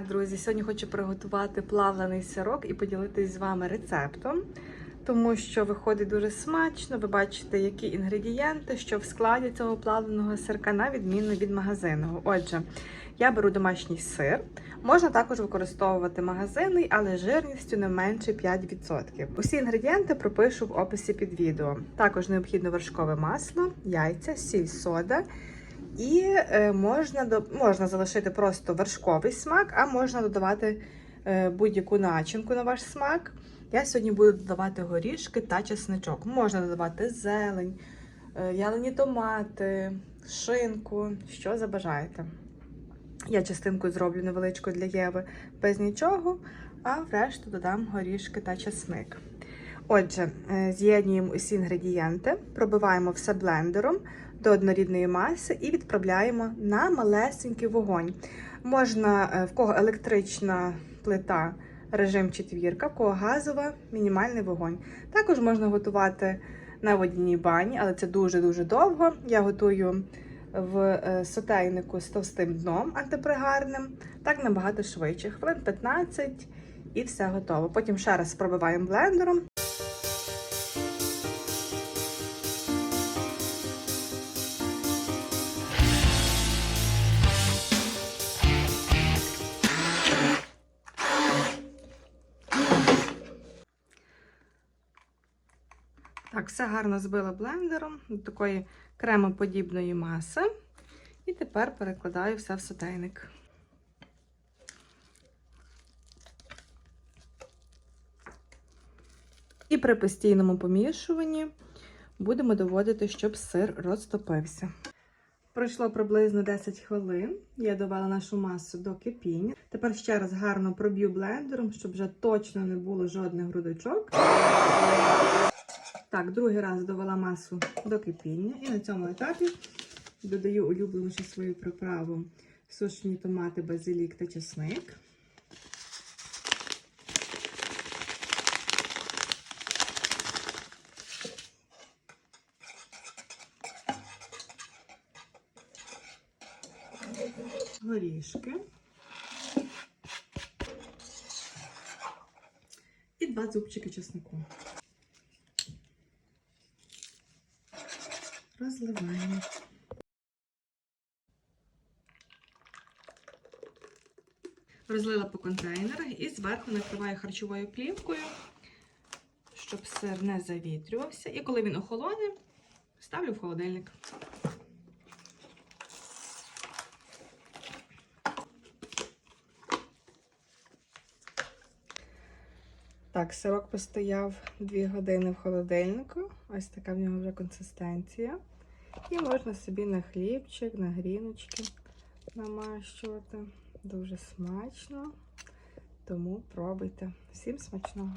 Друзі, сьогодні хочу приготувати плавлений сирок і поділитись з вами рецептом, тому що виходить дуже смачно. Ви бачите, які інгредієнти, що в складі цього плавленого сирка, на відміну від магазинного. Отже, я беру домашній сир. Можна також використовувати магазинний, але жирністю не менше 5%. Усі інгредієнти пропишу в описі під відео. Також необхідно вершкове масло, яйця, сіль, сода. І е, можна можна залишити просто вершковий смак, а можна додавати е, будь-яку начинку на ваш смак. Я сьогодні буду додавати горішки та чесничок. Можна додавати зелень, е, ялені томати, шинку, що забажаєте. Я частинку зроблю невеличку для Єви без нічого, а в решту додам горішки та чесник. Отже, з'єднуємо усі інгредієнти, пробиваємо все блендером до однорідної маси і відправляємо на малесенький вогонь. Можна е, в кого електрична плита, режим четвірка, в кого газова, мінімальний вогонь. Також можна готувати на водяній бані, але це дуже-дуже довго. Я готую в е, сотейнику з товстим дном антипригарним, так набагато швидше. Хвилин 15 і все готово. Потім ще раз пробиваємо блендером. Так, все гарно збила блендером до такої кремоподібної маси. І тепер перекладаю все в сотейник. І при постійному помішуванні будемо доводити, щоб сир розтопився. Пройшло приблизно 10 хвилин. Я довела нашу масу до кипіння. Тепер ще раз гарно проб'ю блендером, щоб вже точно не було жодних грудочок. Так, другий раз довела масу до кипіння. І на цьому етапі додаю улюблену ще свою приправу сушені томати, базилік та чесник. Горішки. І два зубчики чеснику. Розливаємо. Розлила по контейнерах і зверху накриваю харчовою плівкою, щоб сир не завітрювався. І коли він охолоне, ставлю в холодильник. Так, сирок постояв 2 години в холодильнику. Ось така в нього вже консистенція. І можна собі на хлібчик, на гріночки намащувати. Дуже смачно. Тому пробуйте. Всім смачного!